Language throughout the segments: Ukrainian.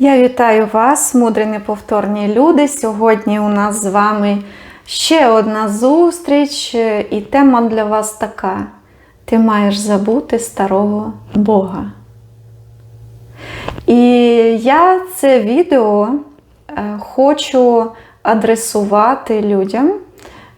Я вітаю вас, мудрі неповторні люди. Сьогодні у нас з вами ще одна зустріч, е, і тема для вас така: ти маєш забути старого Бога. І я це відео е, хочу адресувати людям,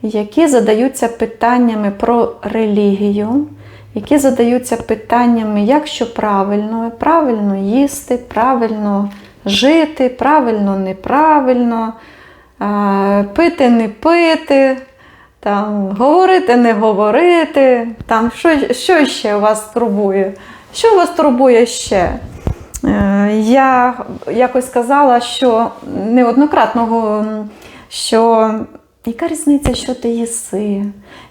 які задаються питаннями про релігію, які задаються питаннями, як що правильно, правильно їсти, правильно жити, правильно, неправильно, пити, не пити, там, говорити, не говорити. Там, що, що ще вас турбує? Що вас турбує ще? Е, Я якось сказала, що неоднократно, що яка різниця, що ти їси,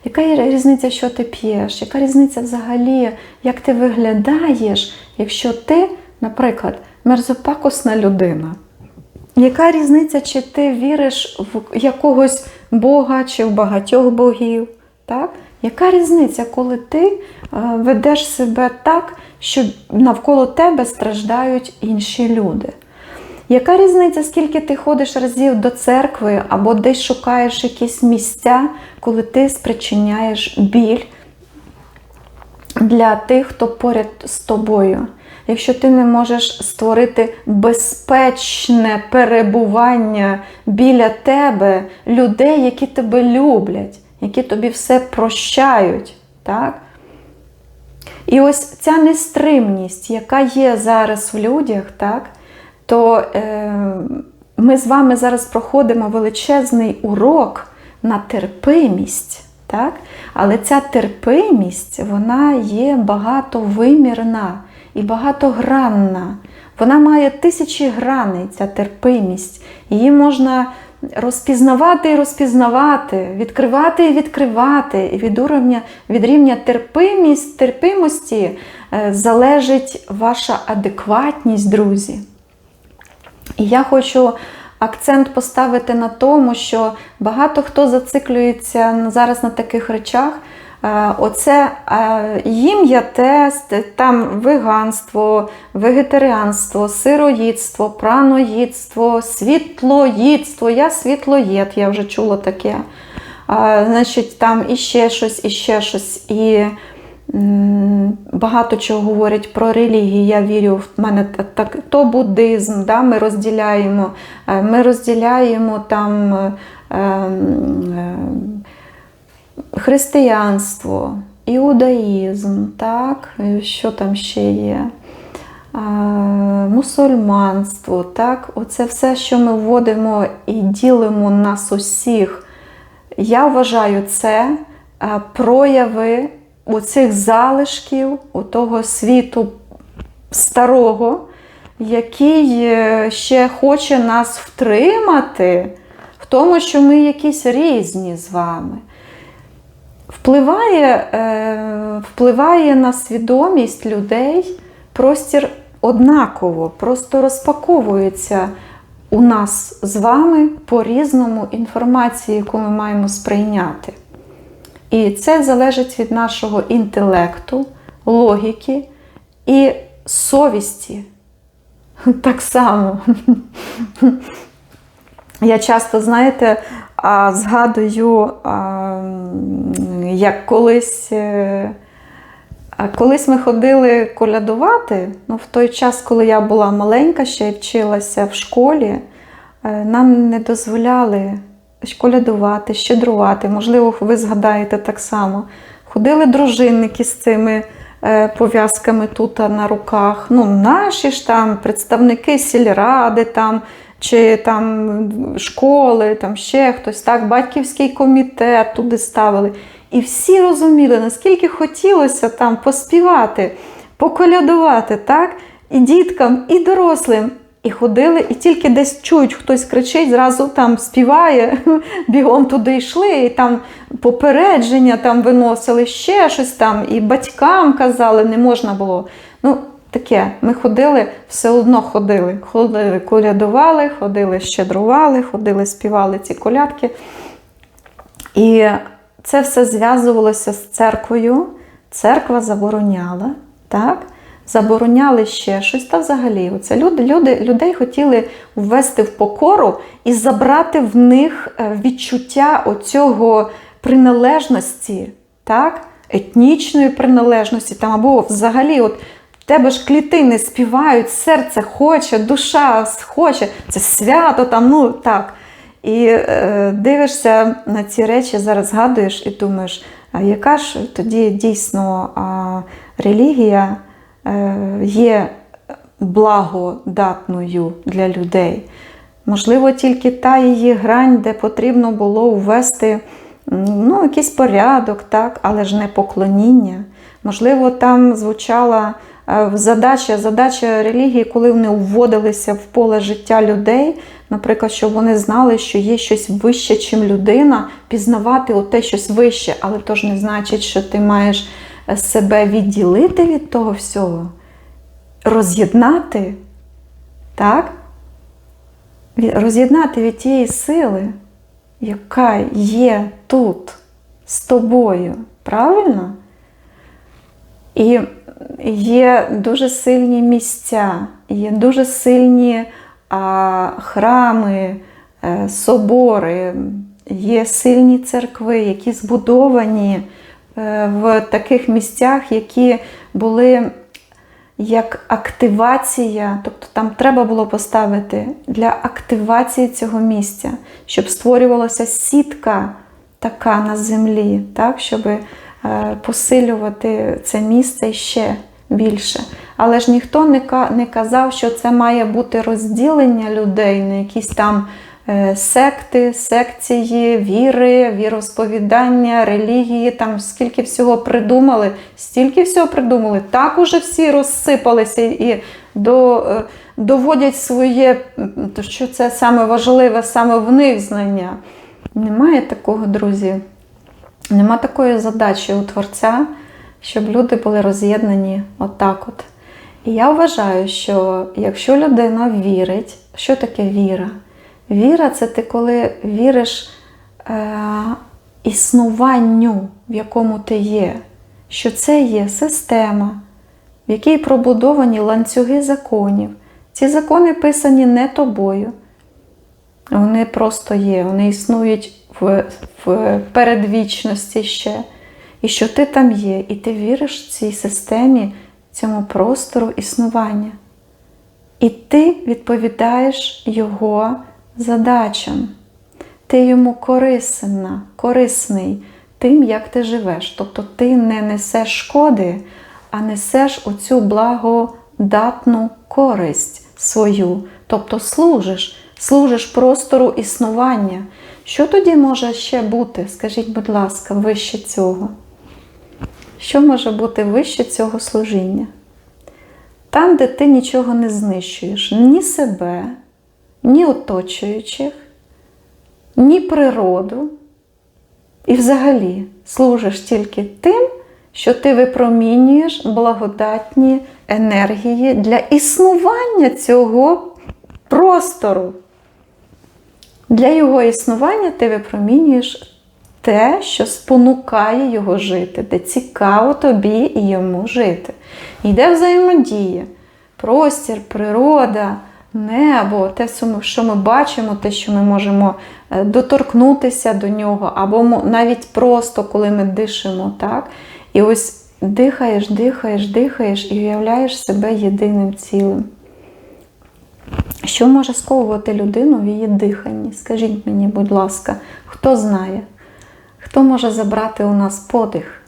яка різниця, що ти п'єш, яка різниця взагалі, як ти виглядаєш, якщо ти, наприклад, мерзопакосна людина. Яка різниця, чи ти віриш в якогось Бога чи в багатьох богів? Так? Яка різниця, коли ти е, ведеш себе так, що навколо тебе страждають інші люди? Яка різниця, скільки ти ходиш разів до церкви або десь шукаєш якісь місця, коли ти спричиняєш біль для тих, хто поряд з тобою? Якщо ти не можеш створити безпечне перебування біля тебе людей, які тебе люблять, які тобі все прощають, так? І ось ця нестримність, яка є зараз в людях, так, то е, ми з вами зараз проходимо величезний урок на терпимість. Так? Але ця терпимість, вона є багатовимірна і багатогранна. Вона має тисячі граней, ця терпимість. Її можна розпізнавати і розпізнавати, відкривати і відкривати. І від уровня, від рівня терпимість, терпимості е, залежить ваша адекватність, друзі. І я хочу акцент поставити на тому, що багато хто зациклюється зараз на таких речах. Е, Оце е, їм я тест, там веганство, вегетаріанство, сироїдство, праноїдство, світлоїдство. Я світлоєд, я вже чула таке. Значить, там іще щось, іще щось. І багато чого говорять про релігію. Я вірю, в мене так, то буддизм, да, ми розділяємо, е, ми розділяємо там. е, е, християнство, іудаїзм, так, що там ще є? Мусульманство, так, оце все, що ми вводимо і ділимо нас усіх. Я вважаю це прояви оцих залишків у того світу старого, який е, ще хоче нас втримати в тому, що ми якісь різні з вами впливає, е, впливає на свідомість людей простір однаково, просто розпаковується у нас з вами по-різному інформації, яку ми маємо сприйняти. І це залежить від нашого інтелекту, логіки і совісті. Так само. Я часто, знаєте, згадую, як колись, е, колись ми ходили колядувати. Ну, в той час, коли я була маленька, ще й вчилася в школі, е, нам не дозволяли колядувати, щедрувати. Можливо, ви згадаєте так само. Ходили дружинники з цими е, пов'язками тут на руках. Ну, наші ж там представники сільради там, чи там школи, там ще хтось, так, батьківський комітет туди ставили. І всі розуміли, наскільки хотілося там поспівати, поколядувати, так? І діткам, і дорослим. І ходили, і тільки десь чують, хтось кричить, зразу там співає, бігом туди йшли, і там попередження там виносили ще щось там, і батькам казали, не можна було. Ну, таке, ми ходили, все одно ходили. Ходили, колядували, ходили, щедрували, ходили, співали ці колядки. І це все зв'язувалося з церквою. Церква забороняла, так? забороняли ще щось. Та взагалі, оце люди, люди, людей хотіли ввести в покору і забрати в них е, відчуття оцього приналежності, так? етнічної приналежності, там, або взагалі, от тебе ж клітини співають, серце хоче, душа хоче, це свято там, ну так. І е, дивишся на ці речі, зараз згадуєш і думаєш, а яка ж тоді дійсно а, релігія е, є благодатною для людей? Можливо, тільки та її грань, де потрібно було ввести ну, якийсь порядок, так, але ж не поклоніння. Можливо, там звучала задача, задача релігії, коли вони вводилися в поле життя людей, наприклад, щоб вони знали, що є щось вище, чим людина, пізнавати оте щось вище, але то ж не значить, що ти маєш е, себе відділити від того всього, роз'єднати, так? Роз'єднати від тієї сили, яка є тут з тобою. Правильно? І є дуже сильні місця, є дуже сильні а, храми, е, собори, є сильні церкви, які збудовані е, в таких місцях, які були як активація, тобто там треба було поставити для активації цього місця, щоб створювалася сітка така на землі, так, щоб посилювати це місце ще більше. Але ж ніхто не казав, що це має бути розділення людей на якісь там е, секти, секції, віри, віросповідання, релігії, там скільки всього придумали, стільки всього придумали. Так уже всі розсипалися і до, е, доводять своє, що це саме важливе, саме в них знання. Немає такого, друзі. Нема такої задачі у Творця, щоб люди були роз'єднані отак от. І я вважаю, що якщо людина вірить, що таке віра? Віра це ти коли віриш е, існуванню, в якому ти є, що це є система, в якій пробудовані ланцюги законів. Ці закони писані не тобою. Вони просто є, вони існують в, передвічності ще. І що ти там є, і ти віриш цій системі, цьому простору існування. І ти відповідаєш його задачам. Ти йому корисна, корисний тим, як ти живеш. Тобто ти не несеш шкоди, а несеш оцю благодатну користь свою, тобто служиш служиш простору існування. Що тоді може ще бути, скажіть, будь ласка, вище цього? Що може бути вище цього служіння? Там, де ти нічого не знищуєш, ні себе, ні оточуючих, ні природу. І взагалі служиш тільки тим, що ти випромінюєш благодатні енергії для існування цього простору. Для його існування ти випромінюєш те, що спонукає його жити, де цікаво тобі і йому жити. Йде взаємодія, простір, природа, небо, те, що ми бачимо, те, що ми можемо е, доторкнутися до нього, або навіть просто коли ми дишимо. так? І ось дихаєш, дихаєш, дихаєш і уявляєш себе єдиним цілим. Що може сковувати людину в її диханні? Скажіть мені, будь ласка, хто знає? Хто може забрати у нас подих,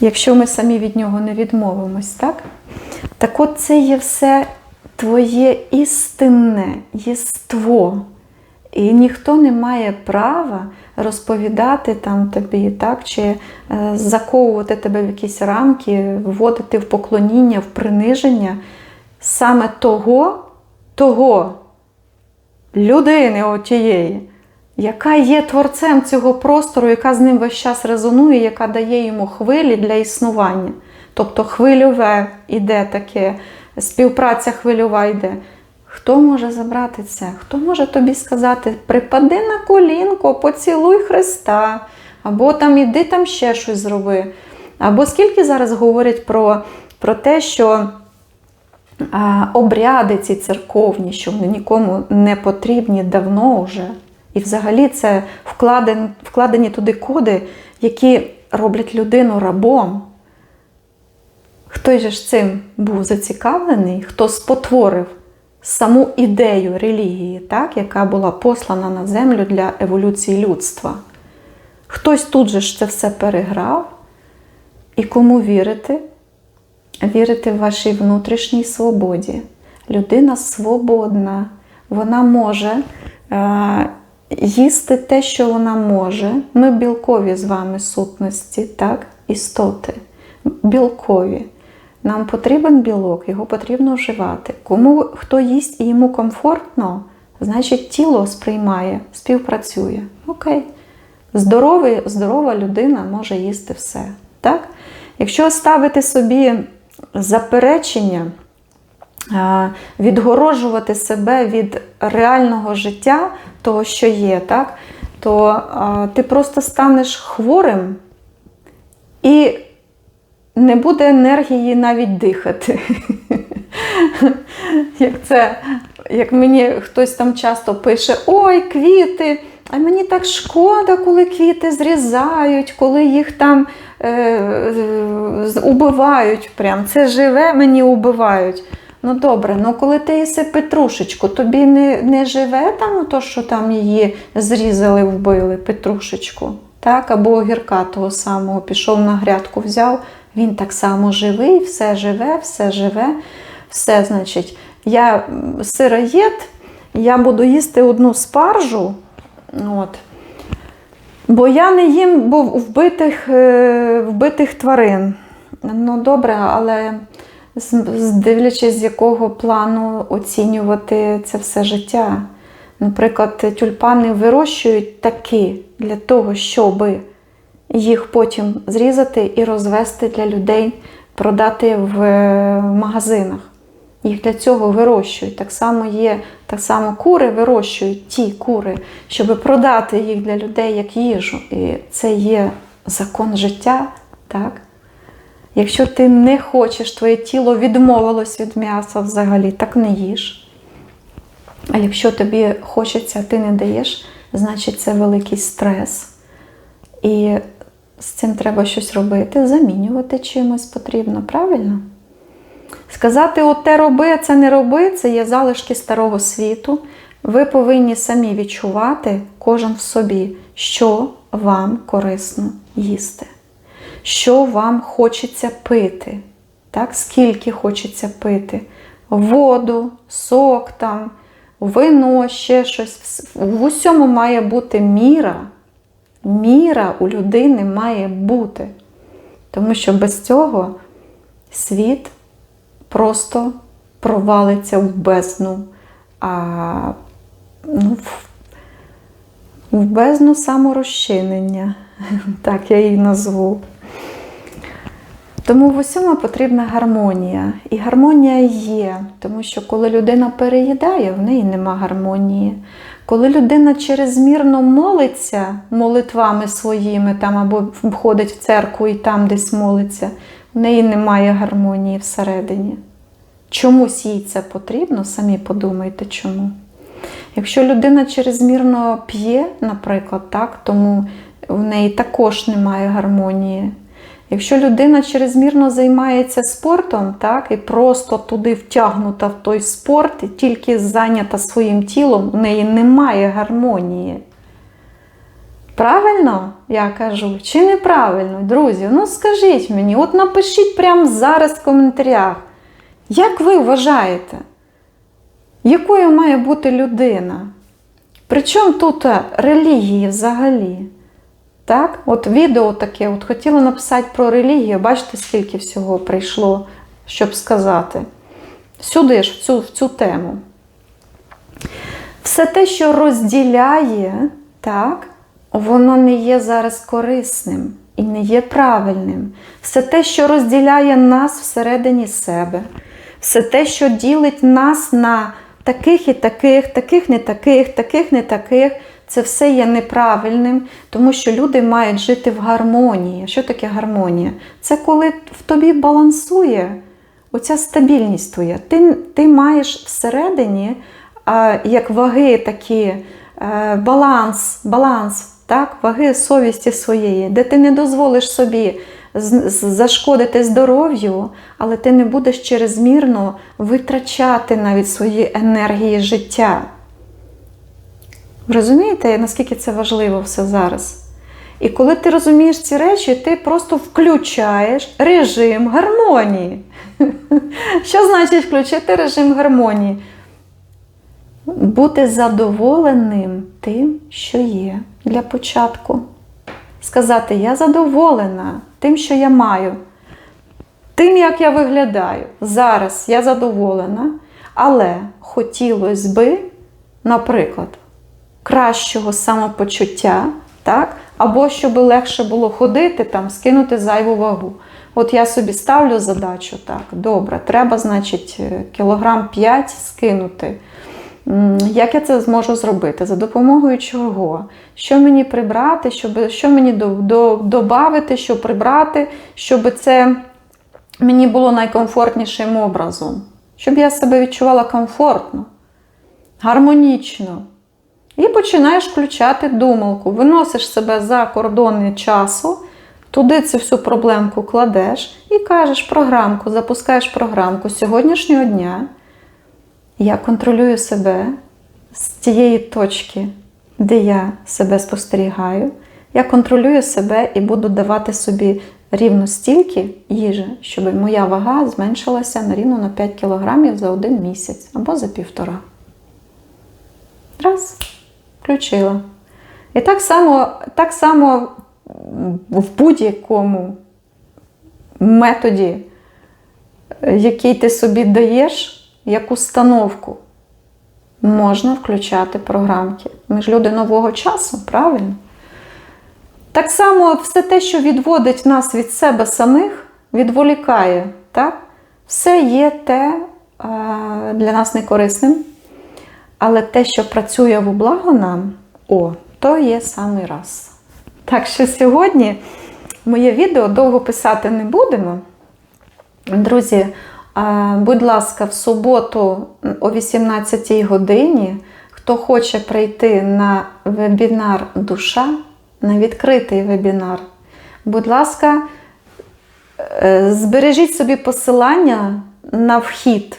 якщо ми самі від нього не відмовимось, так? Так от це є все твоє істинне єство. І ніхто не має права розповідати там тобі, так, чи е, заковувати тебе в якісь рамки, вводити в поклоніння, в приниження саме того, того людини отієї, яка є творцем цього простору, яка з ним весь час резонує, яка дає йому хвилі для існування. Тобто хвильове іде таке, співпраця хвильова йде. Хто може забрати це? Хто може тобі сказати, припади на колінко, поцілуй Христа, або там іди там ще щось зроби. Або скільки зараз говорять про про те, що обряди ці церковні, що вони нікому не потрібні давно вже. І взагалі це вкладені, вкладені туди коди, які роблять людину рабом. Же ж цим був зацікавлений, хто спотворив саму ідею релігії, так, яка була послана на землю для еволюції людства. Хтось тут же ж це все переграв. І кому вірити? Вірити в вашій внутрішній свободі. Людина свободна, вона може е, їсти те, що вона може. Ми білкові з вами сутності, так? істоти. Білкові. Нам потрібен білок, його потрібно вживати. Кому хто їсть і йому комфортно, значить тіло сприймає, співпрацює. Окей. Здоровий, здорова людина може їсти все. Так? Якщо ставити собі заперечення, відгорожувати себе від реального життя, того, що є, так? то ти просто станеш хворим і не буде енергії навіть дихати. Як це, як мені хтось там часто пише: Ой, квіти! А мені так шкода, коли квіти зрізають, коли їх там е, убивають. Прям. Це живе, мені убивають. Ну добре, ну коли ти їси петрушечку, тобі не, не живе там то, що там її зрізали, вбили, петрушечку. Так? Або огірка того самого пішов на грядку, взяв, він так само живий, все живе, все живе, все, значить, я сироєд, я буду їсти одну спаржу. От. Бо я не їм бо вбитих, е, вбитих тварин. Ну, добре, але дивлячись, з якого плану оцінювати це все життя. Наприклад, тюльпани вирощують таки для того, щоб їх потім зрізати і розвести для людей, продати в е, магазинах. Їх для цього вирощують. Так само є, так само кури вирощують ті кури, щоб продати їх для людей як їжу. І це є закон життя. Так? Якщо ти не хочеш, твоє тіло відмовилось від м'яса взагалі, так не їж. А якщо тобі хочеться, ти не даєш, значить це великий стрес. І з цим треба щось робити, замінювати чимось потрібно, правильно? Сказати, от те роби, це не роби, це є залишки старого світу. Ви повинні самі відчувати, кожен в собі, що вам корисно їсти, що вам хочеться пити, так? скільки хочеться пити. Воду, сок, там, вино, ще щось. В усьому має бути міра. Міра у людини має бути. Тому що без цього світ просто провалиться в бездну, а, ну, в, бездну саморозчинення, так я її назву. Тому в усьому потрібна гармонія. І гармонія є, тому що коли людина переїдає, в неї нема гармонії. Коли людина чрезмірно молиться молитвами своїми там або входить в церкву і там десь молиться, в неї немає гармонії всередині. Чомусь їй це потрібно, самі подумайте чому. Якщо людина чрезмірно п'є, наприклад, так, тому в неї також немає гармонії. Якщо людина чрезмірно займається спортом, так, і просто туди втягнута в той спорт, і тільки зайнята своїм тілом, в неї немає гармонії. Правильно я кажу, чи неправильно, друзі? Ну скажіть мені, от напишіть прямо зараз в коментарях, як ви вважаєте, якою має бути людина? Причому тут релігії взагалі? Так? От відео таке, от хотіла написати про релігію, бачите, скільки всього прийшло, щоб сказати. Сюди ж, в цю, в цю тему. Все те, що розділяє, так, воно не є зараз корисним і не є правильним. Все те, що розділяє нас всередині себе, все те, що ділить нас на таких і таких, таких не таких, таких не таких, це все є неправильним, тому що люди мають жити в гармонії. Що таке гармонія? Це коли в тобі балансує оця стабільність твоя. Ти, ти маєш всередині, а, як ваги такі, баланс, баланс, так, ваги совісті своєї, де ти не дозволиш собі зашкодити здоров'ю, але ти не будеш черезмірно витрачати навіть свої енергії життя. Розумієте, наскільки це важливо все зараз? І коли ти розумієш ці речі, ти просто включаєш режим гармонії. Що значить включити режим гармонії? Бути задоволеним тим, що є для початку. Сказати, я задоволена тим, що я маю, тим, як я виглядаю. Зараз я задоволена, але хотілося би, наприклад, кращого самопочуття, так? або щоб легше було ходити, там, скинути зайву вагу. От я собі ставлю задачу, так, добре, треба, значить, кілограм 5 скинути. Як я це зможу зробити? За допомогою чого? Що мені прибрати, щоб, що мені до, до, добавити, що прибрати, щоб це мені було найкомфортнішим образом, щоб я себе відчувала комфортно, гармонічно. І починаєш включати думалку, виносиш себе за кордони часу, туди цю всю проблемку кладеш і кажеш програмку, запускаєш програмку сьогоднішнього дня. Я контролюю себе з тієї точки, де я себе спостерігаю. Я контролюю себе і буду давати собі рівно стільки їжі, щоб моя вага зменшилася на рівно на 5 кг за один місяць або за півтора. Раз, включила. І так само, так само в будь-якому методі, який ти собі даєш, як установку, можна включати програмки. Ми ж люди нового часу, правильно? Так само все те, що відводить нас від себе самих, відволікає. Так? Все є те е, для нас некорисним. Але те, що працює в благо нам, о, то є самий раз. Так що сьогодні моє відео довго писати не будемо. Друзі, будь ласка, в суботу о 18 годині, хто хоче прийти на вебінар Душа, на відкритий вебінар, будь ласка, е, збережіть собі посилання на вхід.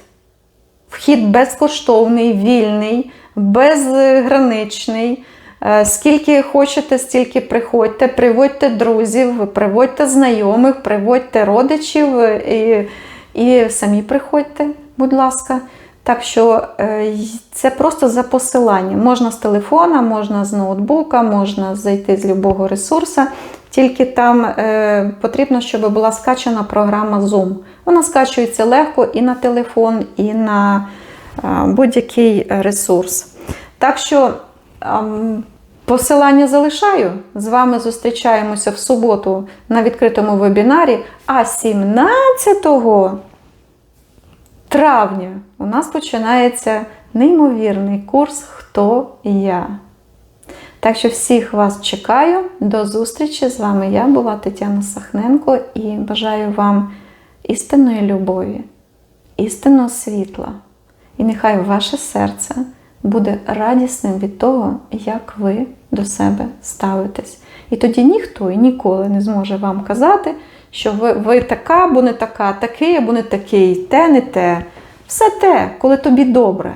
Вхід безкоштовний, вільний, безграничний. Е, Скільки хочете, стільки приходьте, приводьте друзів, приводьте знайомих, приводьте родичів і, і самі приходьте, будь ласка. Так що е, це просто за посиланням. Можна з телефона, можна з ноутбука, можна зайти з будь-якого ресурсу. Тільки там е, потрібно, щоб була скачана програма Zoom. Вона скачується легко і на телефон, і на е, будь-який ресурс. Так що ем, посилання залишаю. З вами зустрічаємося в суботу на відкритому вебінарі, а 17 травня у нас починається неймовірний курс Хто я. Так що всіх вас чекаю. До зустрічі. З вами я була Тетяна Сахненко і бажаю вам істинної любові, істинного світла. І нехай ваше серце буде радісним від того, як ви до себе ставитесь. І тоді ніхто і ніколи не зможе вам казати, що ви, ви така або не така, такий або не такий, те не те. Все те, коли тобі добре.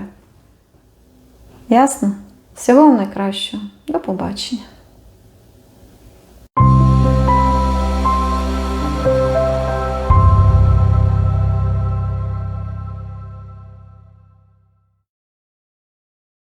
Ясно? Всього вам найкращого. До побачення.